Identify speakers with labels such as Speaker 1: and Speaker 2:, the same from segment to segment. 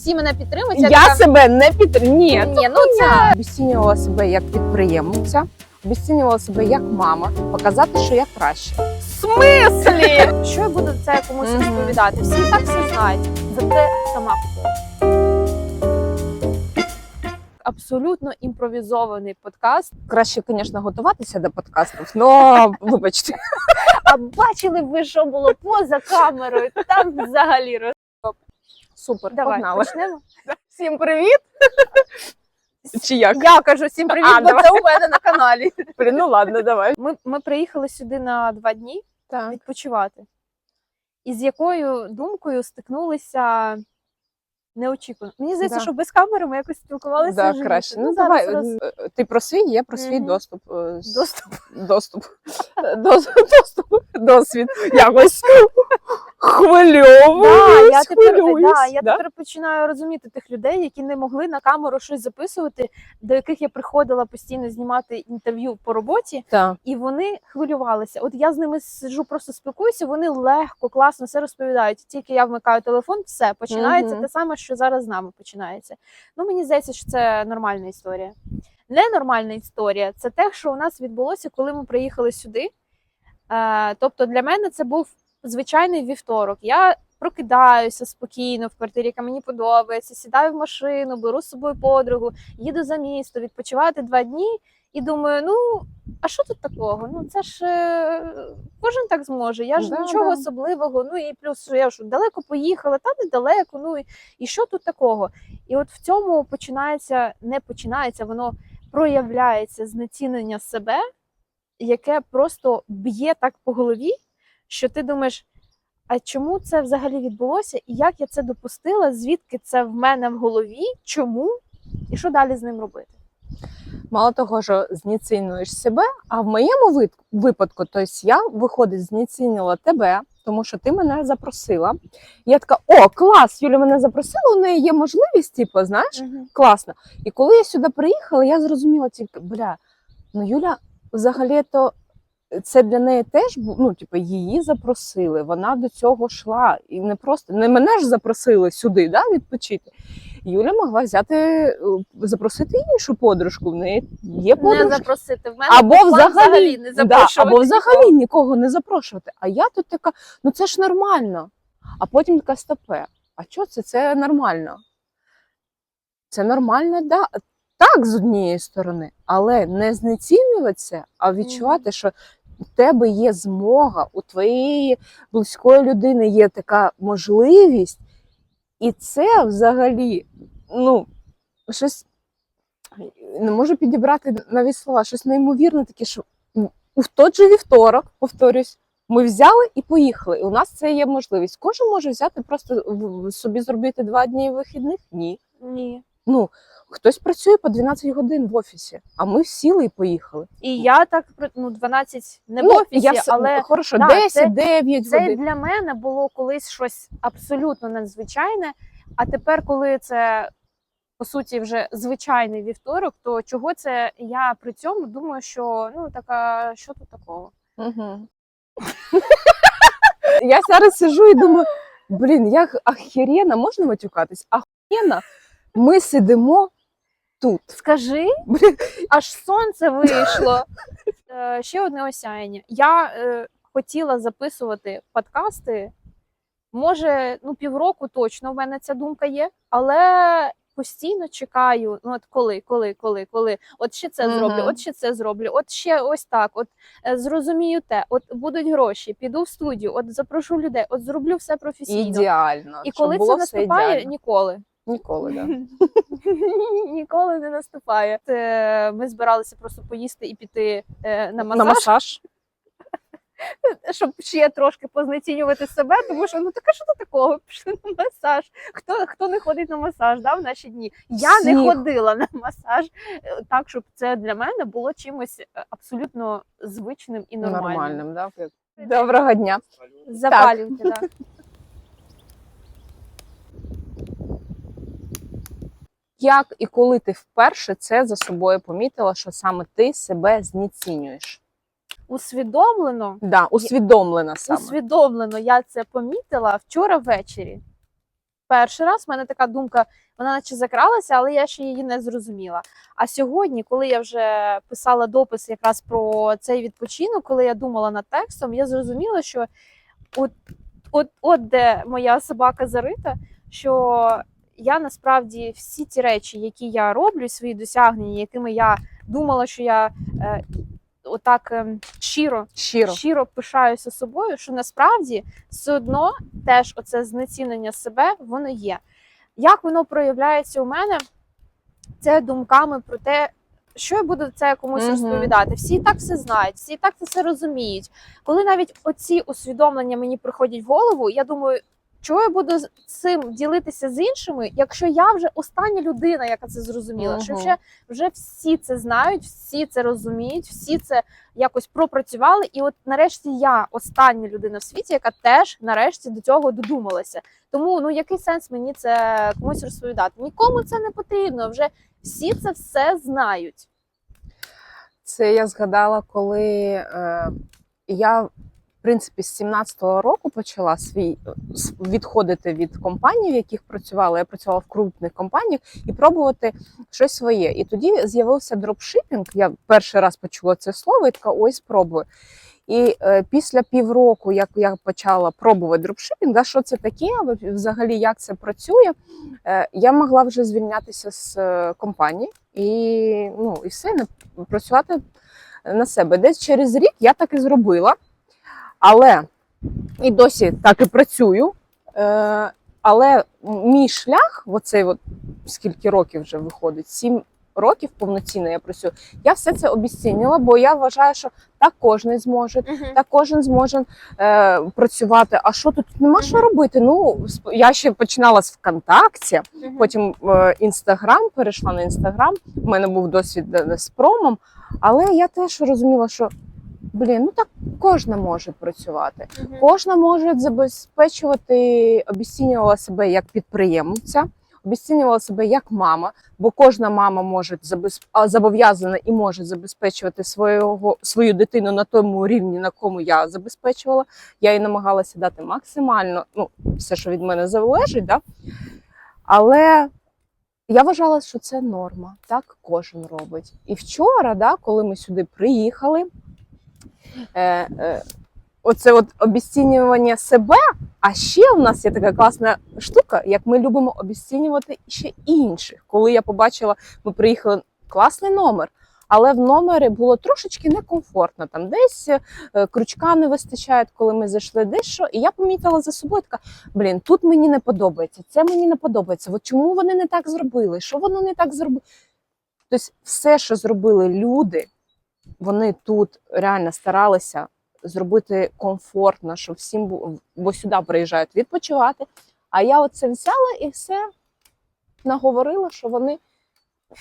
Speaker 1: Всі мене підтримують.
Speaker 2: Я
Speaker 1: така,
Speaker 2: себе не підтримую. Ні,
Speaker 1: Ні, ну це
Speaker 2: обіцінювала себе як підприємниця, обіцінювала себе як мама, показати, що я краще.
Speaker 1: в смислі. Що я буду це комусь розповідати? Всі так все знають. Зате сама. Абсолютно імпровізований подкаст.
Speaker 2: Краще, звісно, готуватися до подкастів, але вибачте.
Speaker 1: А бачили б ви, що було поза камерою? Там взагалі роз...
Speaker 2: Супер,
Speaker 1: Давай
Speaker 2: погнали.
Speaker 1: почнемо.
Speaker 2: Всім привіт! Чи як?
Speaker 1: Я кажу всім привіт,
Speaker 2: А,
Speaker 1: бо
Speaker 2: давай.
Speaker 1: це у мене на каналі.
Speaker 2: Блін, ну ладно, давай.
Speaker 1: Ми, ми приїхали сюди на два дні
Speaker 2: Так.
Speaker 1: відпочивати. І з якою думкою стикнулися неочікувано. Мені здається,
Speaker 2: Да.
Speaker 1: що без камери ми якось спілкувалися.
Speaker 2: Да,
Speaker 1: живіше.
Speaker 2: краще. Ну,
Speaker 1: зараз
Speaker 2: давай.
Speaker 1: роз-
Speaker 2: е, Ти про свій, я про свій
Speaker 1: Мгм.
Speaker 2: доступ. е, з-
Speaker 1: Доступ.
Speaker 2: Доступ. Дос- Доступ. Досвід. Якось хвильовуюсь,
Speaker 1: Да, я тепер, да, я
Speaker 2: да?
Speaker 1: тепер починаю розуміти тих людей, які не могли на камеру щось записувати, до яких я приходила постійно знімати інтерв'ю по роботі,
Speaker 2: Так.
Speaker 1: і вони хвилювалися. От я з ними сиджу, просто спілкуюся, вони легко, класно все розповідають. Тільки я вмикаю телефон, все починається
Speaker 2: Мгм.
Speaker 1: те саме, що зараз з нами починається. Ну мені здається, що це нормальна історія. Ненормальна історія це те, що у нас відбулося, коли ми приїхали сюди. Е, тобто для мене це був звичайний вівторок. Я прокидаюся спокійно в квартирі, яка мені подобається, сідаю в машину, беру з собою подругу, їду за місто, відпочивати два дні і думаю, ну а що тут такого? Ну це ж е, кожен так зможе. Я ж
Speaker 2: Да,
Speaker 1: нічого
Speaker 2: да.
Speaker 1: особливого. Ну і плюс я ж далеко поїхала, та недалеко. Ну і, і що тут такого? І от в цьому починається, не починається, воно проявляється знецінення себе, яке просто б'є так по голові, що ти думаєш, а чому це взагалі відбулося? І як я це допустила? Звідки це в мене в голові? Чому? І що далі з ним робити?
Speaker 2: Мало того, що знецінюєш себе, а в моєму випадку, тобто я виходить, знецінила тебе, тому що ти мене запросила. Я така: о, клас! Юля мене запросила, у неї є можливість, типу, знаєш, класно. І коли я сюди приїхала, я зрозуміла тільки, бля, ну Юля, взагалі то це для неї теж ну, типу, її запросили. Вона до цього йшла. І не просто не мене ж запросили сюди, да, відпочити. Юля могла взяти, е, запросити іншу подружку. В неї є
Speaker 1: Не запросити в мене
Speaker 2: Або
Speaker 1: план
Speaker 2: взагалі,
Speaker 1: не
Speaker 2: да, або взагалі нікого не запрошувати. А я тут така, ну це ж нормально. А потім така стопе. А що це? Це нормально. Це нормально, да. так, з однієї сторони, але не знецінювати це, а відчувати, що у тебе є змога, у твоєї близької людини є така можливість, і це взагалі, ну, щось не можу підібрати навіть слова, щось неймовірне таке, що в той же вівторок, повторюсь, ми взяли і поїхали. І у нас це є можливість. Кожен може взяти просто собі зробити два дні вихідних? Ні.
Speaker 1: Ні.
Speaker 2: Ну, хтось працює по 12 годин в офісі, а ми сіли і поїхали.
Speaker 1: І я так ну, 12 не в
Speaker 2: ну,
Speaker 1: офісі,
Speaker 2: я
Speaker 1: але
Speaker 2: хорошо,
Speaker 1: да,
Speaker 2: 10,
Speaker 1: це-
Speaker 2: 9
Speaker 1: це
Speaker 2: годин.
Speaker 1: для мене було колись щось абсолютно надзвичайне. А тепер, коли це по суті вже звичайний вівторок, то чого це я при цьому думаю, що ну така, що тут такого?
Speaker 2: Угу. я зараз сижу і думаю, блін, як ахірена, можна матюкатись? Ахірена, ми сидимо тут.
Speaker 1: Скажи, аж сонце вийшло. Е, Ще одне осяяння. Я е, хотіла записувати подкасти. Може, ну півроку точно в мене ця думка є, але постійно чекаю. Ну от коли, коли, коли, коли, от ще це зроблю, от ще це зроблю, от ще ось так. От е, зрозумію те, от будуть гроші, піду в студію, от запрошу людей, от зроблю все професійно.
Speaker 2: ідеально.
Speaker 1: І
Speaker 2: щоб
Speaker 1: коли
Speaker 2: було
Speaker 1: це
Speaker 2: все
Speaker 1: наступає,
Speaker 2: ідеально.
Speaker 1: ніколи.
Speaker 2: Ніколи, да.
Speaker 1: Ніколи не наступає. Це Ми збиралися просто поїсти і піти е, на масаж,
Speaker 2: На масаж.
Speaker 1: щоб ще трошки познецінювати себе, тому що ну така що тут такого? Пішли на масаж. Хто хто не ходить на масаж да, в наші дні? Я не ходила на масаж е, так, щоб це для мене було чимось е, абсолютно звичним і нормальним.
Speaker 2: Нормальним, да? Доброго дня.
Speaker 1: Запалюйте, да.
Speaker 2: Як і коли ти вперше це за собою помітила, що саме ти себе знецінюєш?
Speaker 1: Усвідомлено,
Speaker 2: Да, усвідомлена саме.
Speaker 1: усвідомлено я це помітила вчора ввечері. перший раз. У мене така думка, вона наче закралася, але я ще її не зрозуміла. А сьогодні, коли я вже писала допис якраз про цей відпочинок, коли я думала над текстом, я зрозуміла, що от, от, от де моя собака зарита, що я насправді всі ті речі, які я роблю, свої досягнення, якими я думала, що я е, отак ем, щиро
Speaker 2: Щиро.
Speaker 1: щиро пишаюся собою, що насправді все одно теж оце знецінення себе воно є. Як воно проявляється у мене? Це думками про те, що я буду це комусь розповідати. Всі і так все знають, всі і так це все розуміють. Коли навіть оці усвідомлення мені приходять в голову, я думаю, чого я буду цим ділитися з іншими, якщо я вже остання людина, яка це зрозуміла, що вже, вже всі це знають, всі це розуміють, всі це якось пропрацювали. І от нарешті я остання людина в світі, яка теж нарешті до цього додумалася. Тому ну який сенс мені це комусь розповідати? Нікому це не потрібно. Вже всі це все знають.
Speaker 2: Це я згадала, коли е, я, принципі, з 17-го року почала свій е, відходити від компаній, в яких працювала. Я працювала в крупних компаніях і пробувати щось своє. І тоді з'явився дропшипінг. Я перший раз почула це слово і така ой, спробую. І е, після півроку, як я почала пробувати дропшипінг, да, що це таке, взагалі як це працює, е, я могла вже звільнятися з е, компанії і, ну, і все, не працювати на себе. Десь через рік я так і зробила, але і досі так і працюю. Е, але мій шлях, оцей от скільки років вже виходить, сім років повноцінно я працюю, я все це обіцінила, бо я вважаю, що так кожен зможе, так кожен зможе е, працювати. А що тут нема що робити? Ну, я ще починала з ВКонтакті,
Speaker 1: Мгм.
Speaker 2: Потім е, інстаграм, перейшла на інстаграм. У мене був досвід е, з промом, але я теж розуміла, що блін, ну так кожна може працювати.
Speaker 1: Мгм.
Speaker 2: Кожна може забезпечувати, обіцінювала себе як підприємця, обіцінювала себе як мама, бо кожна мама може забез- зобов'язана і може забезпечувати свого свою дитину на тому рівні, на якому я забезпечувала. Я їй намагалася дати максимально, ну все, що від мене залежить, да? але я вважала, що це норма, так кожен робить. І вчора, да, коли ми сюди приїхали, е, е, оце от обіцінювання себе. А ще в нас є така класна штука, як ми любимо обіцінювати ще інших. Коли я побачила, ми приїхали класний номер. Але в номері було трошечки некомфортно. Там десь е, крючка не вистачає, коли ми зайшли десь що. І я помітила за собою така: блін, тут мені не подобається, це мені не подобається. От чому вони не так зробили? Що вони не так зробили? Тобто, все, що зробили люди, вони тут реально старалися зробити комфортно, щоб всім було, бо сюди приїжджають відпочивати. А я оце взяла і все наговорила, що вони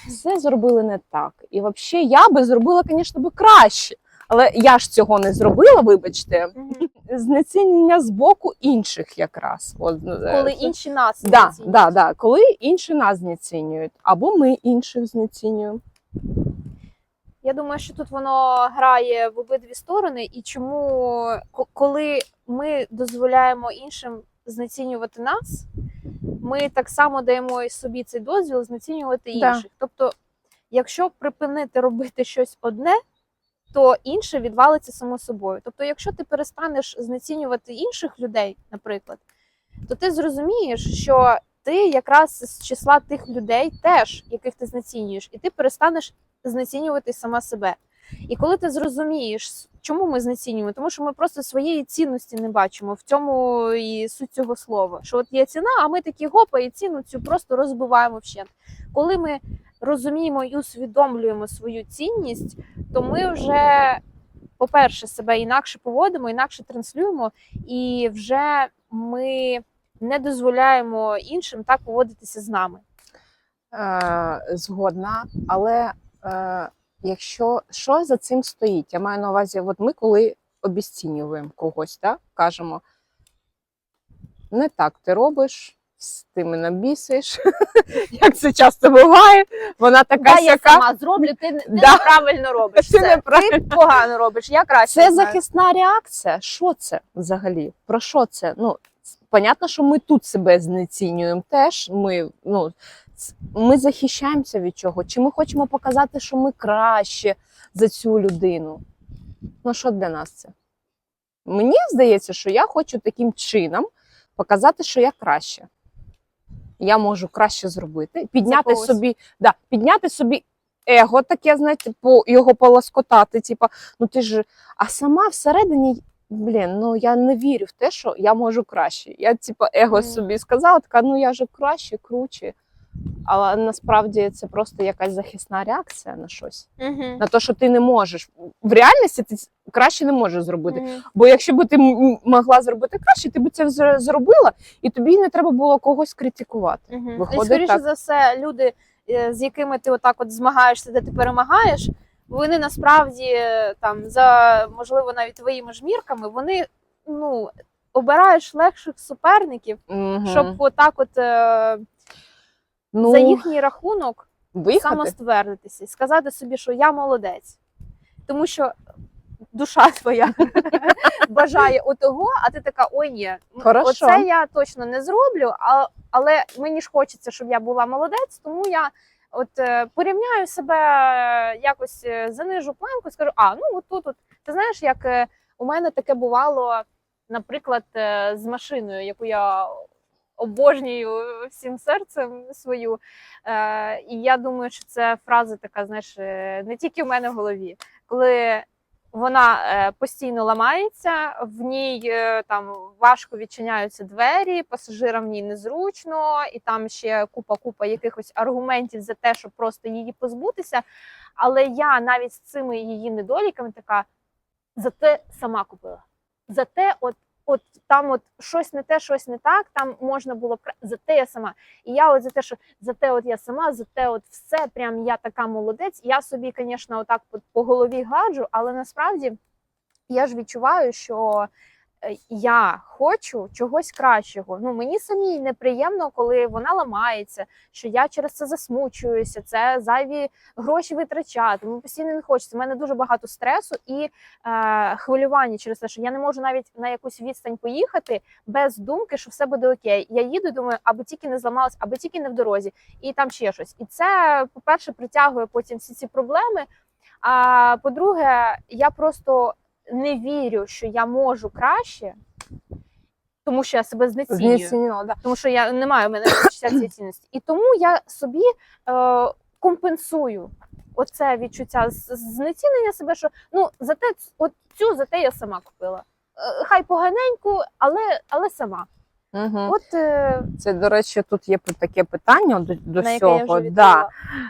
Speaker 2: все зробили не так. І взагалі я би зробила, звісно, би краще. Але я ж цього не зробила, вибачте, знецінення з боку інших якраз. От, е,
Speaker 1: Коли інші нас
Speaker 2: Да, да, да. Коли інші нас знецінюють, або ми інших знецінюємо.
Speaker 1: Я думаю, що тут воно грає в обидві сторони, і чому коли ми дозволяємо іншим знецінювати нас, ми так само даємо і собі цей дозвіл знецінювати
Speaker 2: Да.
Speaker 1: інших. Тобто, якщо припинити робити щось одне, то інше відвалиться само собою. Тобто, якщо ти перестанеш знецінювати інших людей, наприклад, то ти зрозумієш, що ти якраз з числа тих людей теж, яких ти знецінюєш, і ти перестанеш знецінювати сама себе. І коли ти зрозумієш, чому ми знецінюємо, тому що ми просто своєї цінності не бачимо. В цьому і суть цього слова. Що от є ціна, а ми такі гопа і ціну цю просто розбиваємо вщент. Коли ми розуміємо і усвідомлюємо свою цінність, то ми вже, по-перше, себе інакше поводимо, інакше транслюємо, і вже ми не дозволяємо іншим так поводитися з нами.
Speaker 2: Е, згодна, але якщо що за цим стоїть? Я маю на увазі, от ми коли обіцінюємо когось, так, кажемо, не так ти робиш, ти мене бісиш, як це часто буває, вона така
Speaker 1: Да, я сама зроблю, ти, ти
Speaker 2: Да.
Speaker 1: неправильно робиш.
Speaker 2: Ти неправильно.
Speaker 1: ти погано робиш, я краще.
Speaker 2: Це
Speaker 1: знаю.
Speaker 2: захисна реакція. Що це взагалі? Про що це? Ну, понятно, що ми тут себе знецінюємо теж. Ми, ну, ми захищаємося від чого? Чи ми хочемо показати, що ми краще за цю людину? Ну, що для нас це? Мені здається, що я хочу таким чином показати, що я краще. Я можу краще зробити, підняти собі, да, підняти собі его, таке, знаєте, по його полоскотати. Типа, ну ти ж. А сама всередині, блін, ну я не вірю в те, що я можу краще. Я, типа, его
Speaker 1: Мгм.
Speaker 2: собі сказала, така, ну я ж краще, круче. Але насправді це просто якась захисна реакція на щось.
Speaker 1: Угу.
Speaker 2: На те, що ти не можеш. В реальності ти краще не можеш зробити.
Speaker 1: Мгм.
Speaker 2: Бо якщо б ти могла зробити краще, ти б це зробила, і тобі не треба було когось критикувати.
Speaker 1: Угу.
Speaker 2: Виходить
Speaker 1: і скоріше
Speaker 2: так.
Speaker 1: за все, люди, е, з якими ти отак от змагаєшся, де ти перемагаєш, вони насправді е, там за можливо навіть твоїми ж мірками, вони ну обираєш легших суперників,
Speaker 2: Мгм.
Speaker 1: щоб отак, от е,
Speaker 2: ну,
Speaker 1: за їхній рахунок
Speaker 2: виїхати.
Speaker 1: самоствердитися і сказати собі, що я молодець, тому що душа твоя бажає отого, а ти така: ой, ні,
Speaker 2: Хорошо.
Speaker 1: оце я точно не зроблю, а, але мені ж хочеться, щоб я була молодець, тому я. От е, порівняю себе якось е, занижу планку, скажу, а ну от тут, от ти знаєш, як е, у мене таке бувало, наприклад, з машиною, яку я обожнюю всім серцем свою. Е, і я думаю, що це фраза така, знаєш, е, не тільки в мене в голові, коли вона е, постійно ламається, в ній е, там важко відчиняються двері, пасажирам в ній незручно, і там ще купа-купа якихось аргументів за те, щоб просто її позбутися. Але я навіть з цими її недоліками така зате сама купила. Зате, от, от там от щось не те, щось не так, там можна було б кра- зате я сама. І я от за те, що за те, от я сама, за те, от все, прям я така молодець. Я собі, звісно, отак по, голові гладжу, але насправді я ж відчуваю, що я хочу чогось кращого. Ну мені самій неприємно, коли вона ламається, що я через це засмучуюся, це зайві гроші витрачати. Мені постійно не хочеться. У мене дуже багато стресу і е, хвилювання через те, що я не можу навіть на якусь відстань поїхати без думки, що все буде окей. Я їду, думаю, аби тільки не зламалась, аби тільки не в дорозі, і там ще щось. І це, по-перше, притягує потім всі ці проблеми. А по-друге, я просто не вірю, що я можу краще, тому що я себе знецінюю.
Speaker 2: Да.
Speaker 1: Тому що я не маю в мене цієї цінності. І тому я собі е, компенсую оце відчуття знецінення себе, що ну зате от цю зате я сама купила. Е, Хай поганеньку, але, але сама.
Speaker 2: Угу.
Speaker 1: От е,
Speaker 2: Це, до речі, тут є таке питання до, до
Speaker 1: на яке я
Speaker 2: цього.
Speaker 1: вже
Speaker 2: да.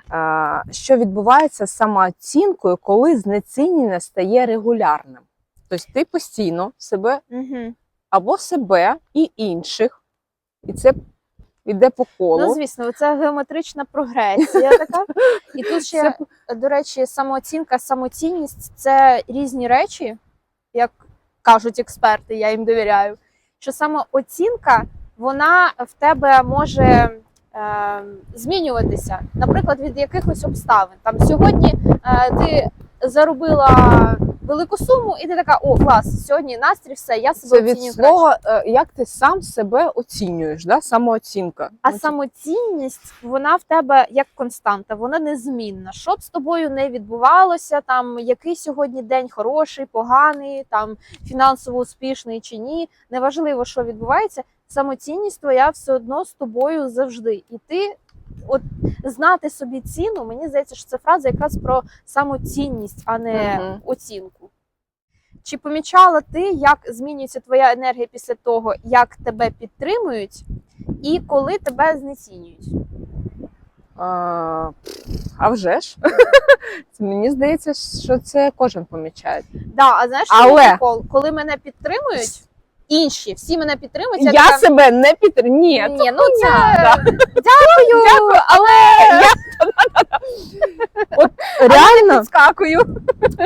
Speaker 2: А, що відбувається з самооцінкою, коли знецінення стає регулярним? Тобто ти постійно себе
Speaker 1: Угу.
Speaker 2: або себе і інших, і це йде по колу.
Speaker 1: Ну, звісно, це геометрична прогресія така. І тут ще, до речі, самооцінка, самоцінність це різні речі, як кажуть експерти, я їм довіряю. Що самооцінка, вона в тебе може е, змінюватися, наприклад, від якихось обставин. Там сьогодні е, ти заробила велику суму, і ти така: о, клас, сьогодні настрій, все, я себе
Speaker 2: Це від
Speaker 1: оцінюю краще.
Speaker 2: слова, е, як ти сам себе оцінюєш, да? самооцінка.
Speaker 1: А
Speaker 2: Ну,
Speaker 1: самоцінність, вона в тебе як константа, вона незмінна. Що б з тобою не відбувалося, там який сьогодні день хороший, поганий, там фінансово успішний чи ні, неважливо, що відбувається. Самоцінність твоя все одно з тобою завжди. І ти, от знати собі ціну, мені здається, що це фраза якраз про самоцінність, а не
Speaker 2: Мгм.
Speaker 1: оцінку. Чи помічала ти, як змінюється твоя енергія після того, як тебе підтримують, і коли тебе знецінюють?
Speaker 2: А, а вже ж. Мені здається, що це кожен помічає.
Speaker 1: Да, а знаєш,
Speaker 2: Але-
Speaker 1: коли мене підтримують, інші, всі мене підтримують,
Speaker 2: Я,
Speaker 1: я, така,
Speaker 2: себе не підтримую. Ні,
Speaker 1: ні, ну це
Speaker 2: да.
Speaker 1: дякую,
Speaker 2: Дякую, але я От реально
Speaker 1: підскакую.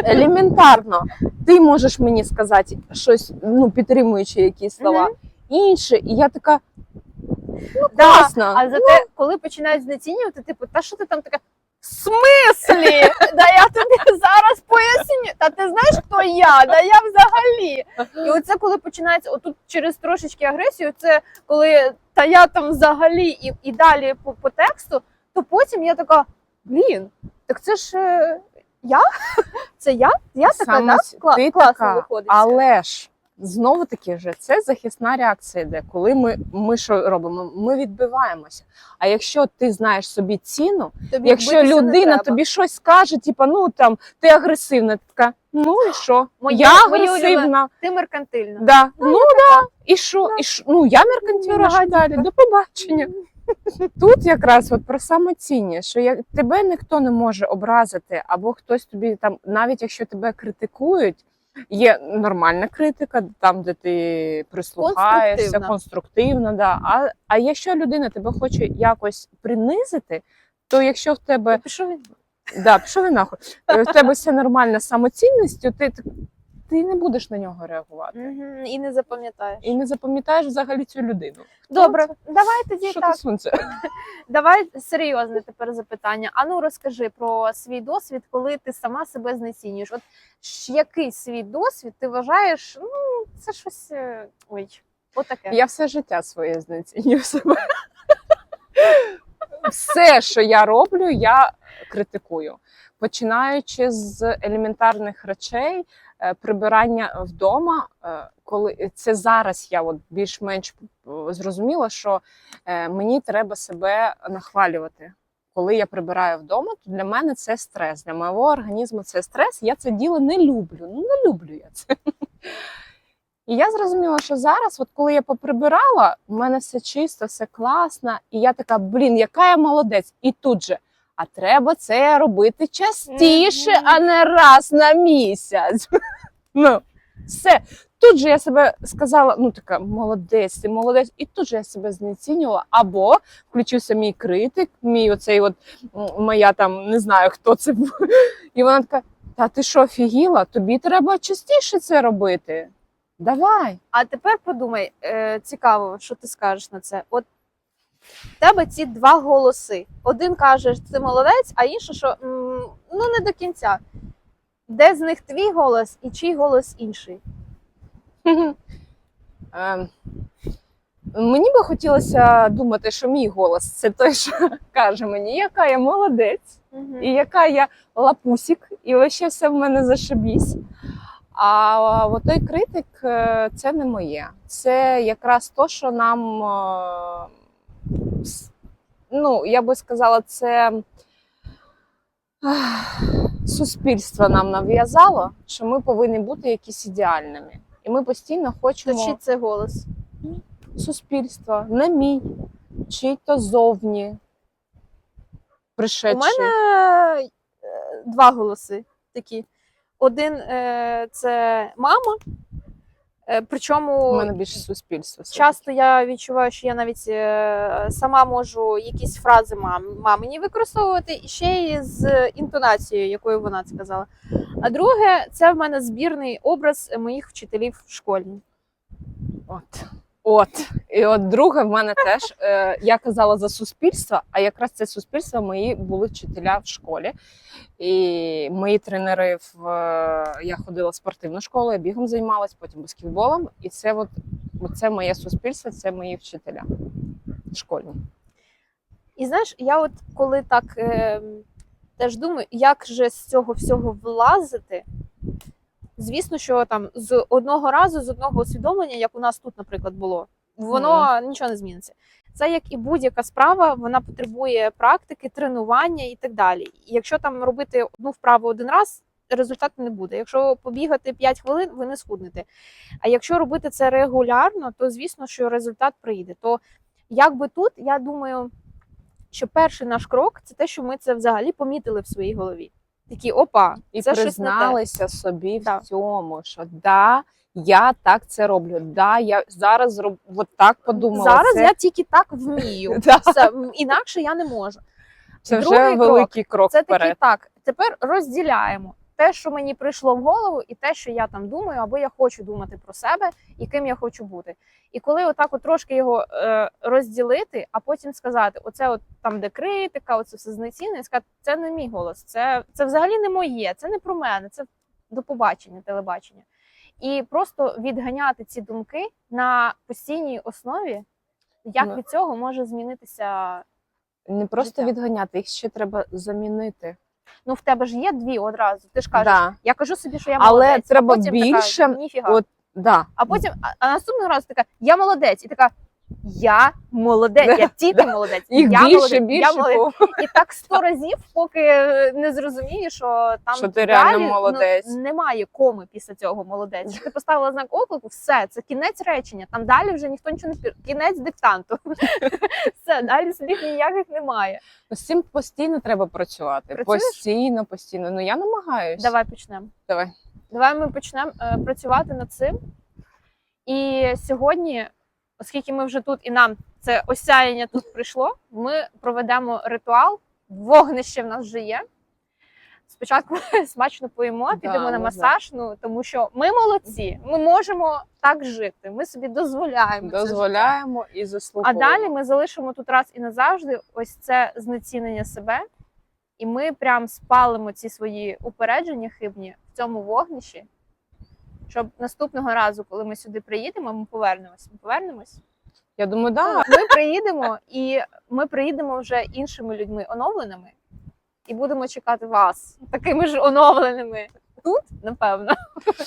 Speaker 2: елементарно. Ти можеш мені сказати щось, ну підтримуючи якісь слова, інше, і я така, ну
Speaker 1: Да,
Speaker 2: класно.
Speaker 1: А зате, коли починають знецінювати, типу, та що ти там така? Смислі? Да я тобі зараз поясню. Та ти знаєш, хто я? Да я взагалі. І оце коли починається, отут через трошечки агресію, це коли та я там взагалі і, і далі по, по тексту, то потім я така, блін, так це ж е, я? Це я? Я така,
Speaker 2: Саме
Speaker 1: да? Кла-
Speaker 2: ти
Speaker 1: класно
Speaker 2: така,
Speaker 1: виходить.
Speaker 2: Але ж знову таки вже це захисна реакція йде. Коли ми, ми що робимо? Ми відбиваємося. А якщо ти знаєш собі ціну,
Speaker 1: Тобі
Speaker 2: якщо людина тобі щось скаже, типа, ну там ти агресивна, ти така, ну і що?
Speaker 1: Моє-
Speaker 2: я агресивна.
Speaker 1: ти меркантильна.
Speaker 2: Да. Ну да. І що? І що? Ну я меркантильна, що далі? До побачення. Тут якраз от про самоцінність, що як тебе ніхто не може образити, або хтось тобі там, навіть якщо тебе критикують, є нормальна критика, там де ти прислухаєшся,
Speaker 1: Конструктивна.
Speaker 2: конструктивна да. А, а якщо людина тебе хоче якось принизити, то якщо в тебе
Speaker 1: Пішов він.
Speaker 2: да, пішов він нахуй, в тебе все нормальна самоцінність, самоцінністю, ти, ти не будеш на нього реагувати.
Speaker 1: Мгм, І не запам'ятаєш.
Speaker 2: І не запам'ятаєш взагалі цю людину.
Speaker 1: Добре, давай тоді
Speaker 2: Що
Speaker 1: так.
Speaker 2: ти сонце?
Speaker 1: Давай серйозне тепер запитання. Ану, розкажи про свій досвід, коли ти сама себе знецінюєш. От який свій досвід ти вважаєш? Ну, це щось. е, Ой, отаке.
Speaker 2: Я все життя своє знецінюю себе. Все, що я роблю, я критикую. Починаючи з елементарних речей, прибирання вдома, е, коли це зараз я от більш-менш е, зрозуміла, що е, мені треба себе нахвалювати. Коли я прибираю вдома, то для мене це стрес. Для мого організму це стрес. Я це діло не люблю. Ну не люблю я це. І я зрозуміла, що зараз, от коли я поприбирала, у мене все чисто, все класно, і я така, блін, яка я молодець. І тут же, а треба це робити частіше,
Speaker 1: Мгм.
Speaker 2: а не раз на місяць. Ну, все. Тут же я себе сказала, ну така молодець, ти молодець, і тут же я себе знецінювала. Або включився мій критик, мій оцей от моя там не знаю, хто це був. І вона така: та ти що, офігіла? Тобі треба частіше це робити. Давай.
Speaker 1: А тепер подумай, е, цікаво, що ти скажеш на це. От в тебе ці два голоси. Один каже, що ти молодець, а інший, що ну не до кінця. Де з них твій голос і чий голос інший?
Speaker 2: Ем, Мені би хотілося думати, що мій голос це той, що каже мені, яка я молодець, і яка я лапусік, і вообще все в мене зашибісь. А той критик е, це не моє. Це якраз то, що нам, е, ну, я би сказала, це суспільство нам нав'язало, що ми повинні бути якісь ідеальними. І ми постійно хочемо
Speaker 1: чий це голос?
Speaker 2: суспільства, не мій, чи то зовні
Speaker 1: У мене е, два голоси такі. Один е, це мама, причому
Speaker 2: У мене більше суспільство.
Speaker 1: часто я відчуваю, що я навіть е, сама можу якісь фрази мам, мамині використовувати і ще й з інтонацією, якою вона це казала. А друге, це в мене збірний образ моїх вчителів в школі.
Speaker 2: От. От. І от друге в мене теж. Е, я казала за суспільство, а якраз це суспільство мої були вчителя в школі. І мої тренери в е, я ходила в спортивну школу, я бігом займалась, потім баскетболом. І це от, це моє суспільство, це мої вчителя школьні.
Speaker 1: І знаєш, я от коли так е, теж думаю, як же з цього всього влазити. Звісно, що там з одного разу, з одного усвідомлення, як у нас тут, наприклад, було, воно нічого не зміниться. Це як і будь-яка справа, вона потребує практики, тренування і так далі. І якщо там робити одну вправу один раз, результату не буде. Якщо побігати 5 хвилин, ви не схуднете. А якщо робити це регулярно, то звісно, що результат прийде. То якби тут, я думаю, що перший наш крок це те, що ми це взагалі помітили в своїй голові. Такі опа,
Speaker 2: І
Speaker 1: це щось не те.
Speaker 2: призналися собі
Speaker 1: Да.
Speaker 2: в цьому, що да, я так це роблю. Да, я зараз зроб... от так подумала.
Speaker 1: Зараз
Speaker 2: це,
Speaker 1: я тільки так вмію. Все, інакше я не можу.
Speaker 2: це
Speaker 1: другий крок
Speaker 2: великий крок
Speaker 1: Це
Speaker 2: вперед.
Speaker 1: таки так. Тепер розділяємо. те, що мені прийшло в голову, і те, що я там думаю, або я хочу думати про себе і ким я хочу бути. І коли отак от трошки його е, розділити, а потім сказати: оце от там, де критика, оце все знецінення, і сказати, це не мій голос, це, це взагалі не моє, це не про мене, це до побачення, телебачення. І просто відганяти ці думки на постійній основі, як
Speaker 2: Ну.
Speaker 1: від цього може змінитися.
Speaker 2: Не просто
Speaker 1: Життя.
Speaker 2: відганяти, їх ще треба замінити.
Speaker 1: Ну, в тебе ж є дві одразу. Ти ж кажеш,
Speaker 2: Да.
Speaker 1: я кажу собі, що я
Speaker 2: Але
Speaker 1: молодець.
Speaker 2: треба
Speaker 1: а потім
Speaker 2: більше,
Speaker 1: Така, Ніфіга.
Speaker 2: от, Да.
Speaker 1: А потім, а, а наступного разу така, я молодець, і така. Я молодець, я тільки молодець.
Speaker 2: Їх
Speaker 1: я
Speaker 2: більше,
Speaker 1: молодець,
Speaker 2: більше.
Speaker 1: я молодець. І так сто разів, поки не зрозумієш, що там
Speaker 2: Що ти реально
Speaker 1: далі,
Speaker 2: молодець.
Speaker 1: Ну, немає коми після цього молодець. Ти поставила знак оклику, все, це кінець речення. Там далі вже ніхто нічого не пір. Кінець диктанту. Все, далі слів ніяких немає.
Speaker 2: Ну, З цим постійно треба працювати.
Speaker 1: Працюєш?
Speaker 2: Постійно, постійно. Ну я намагаюсь.
Speaker 1: Давай почнемо.
Speaker 2: Давай.
Speaker 1: Давай ми почнемо е, працювати над цим. І сьогодні, оскільки ми вже тут і нам це осяяння тут прийшло, ми проведемо ритуал. Вогнище в нас вже є. Спочатку смачно поїмо,
Speaker 2: Да,
Speaker 1: підемо на масаж, ну тому що ми молодці, ми можемо так жити. Ми собі дозволяємо. це життя.
Speaker 2: Дозволяємо
Speaker 1: А далі ми залишимо тут раз і назавжди ось це знецінення себе, і ми прям спалимо ці свої упередження хибні в цьому вогнищі, щоб наступного разу, коли ми сюди приїдемо, ми повернемось. Ми повернемось.
Speaker 2: Я думаю, да.
Speaker 1: Ми приїдемо, і ми приїдемо вже іншими людьми оновленими, і будемо чекати вас такими ж оновленими. Тут, напевно,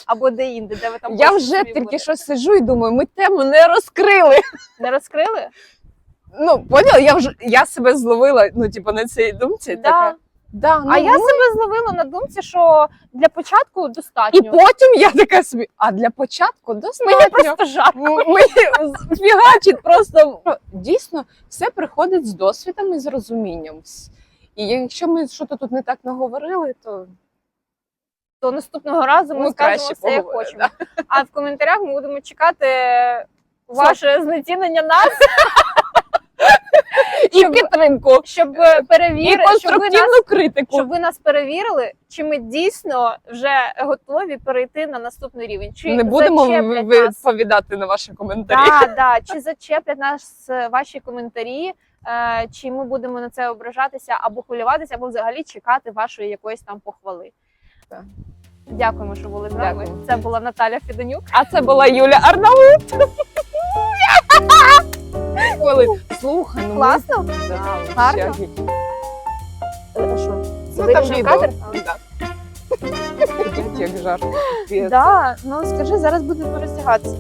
Speaker 1: або де-інде, де ви там
Speaker 2: Я вже тільки
Speaker 1: бути.
Speaker 2: що сижу і думаю, ми тему не розкрили.
Speaker 1: не розкрили.
Speaker 2: Ну, поняла, я вже я себе зловила, ну, типу, на цій думці.
Speaker 1: Да.
Speaker 2: Така, да, ну,
Speaker 1: А я
Speaker 2: ми-
Speaker 1: себе зловила на думці, що для початку
Speaker 2: І
Speaker 1: достатньо.
Speaker 2: потім я така собі, а для початку
Speaker 1: Мені
Speaker 2: достатньо.
Speaker 1: просто жарко.
Speaker 2: Мені фігачить просто. Дійсно, все приходить з досвідом і з розумінням. І якщо ми щось тут не так наговорили, то
Speaker 1: То наступного разу ми
Speaker 2: Ну,
Speaker 1: скажемо все, як хочемо. А в коментарях ми будемо чекати ваше знецінення нас,
Speaker 2: і підтримку,
Speaker 1: щоб
Speaker 2: і
Speaker 1: перевірити, щоб ви нас.
Speaker 2: критику.
Speaker 1: Щоб ви нас перевірили, чи ми дійсно вже готові перейти на наступний рівень? Чи
Speaker 2: Не будемо відповідати на ваші коментарі.
Speaker 1: Да, да. Чи зачеплять нас е, ваші коментарі, е, чи ми будемо на це ображатися або хвилюватися, або взагалі чекати вашої якоїсь там похвали.
Speaker 2: Так.
Speaker 1: Дякуємо, що були з нами. Це була Наталя Федонюк.
Speaker 2: А це була Юля Арнаут. Коли слухай, ну ми-
Speaker 1: Класно?
Speaker 2: Да,
Speaker 1: Гарно?
Speaker 2: вообще.
Speaker 1: Що?
Speaker 2: Ну, там
Speaker 1: Вирішив
Speaker 2: відео.
Speaker 1: кадр?
Speaker 2: Да. Як жарко.
Speaker 1: Так, да, ну скажи, зараз будемо роздягатися.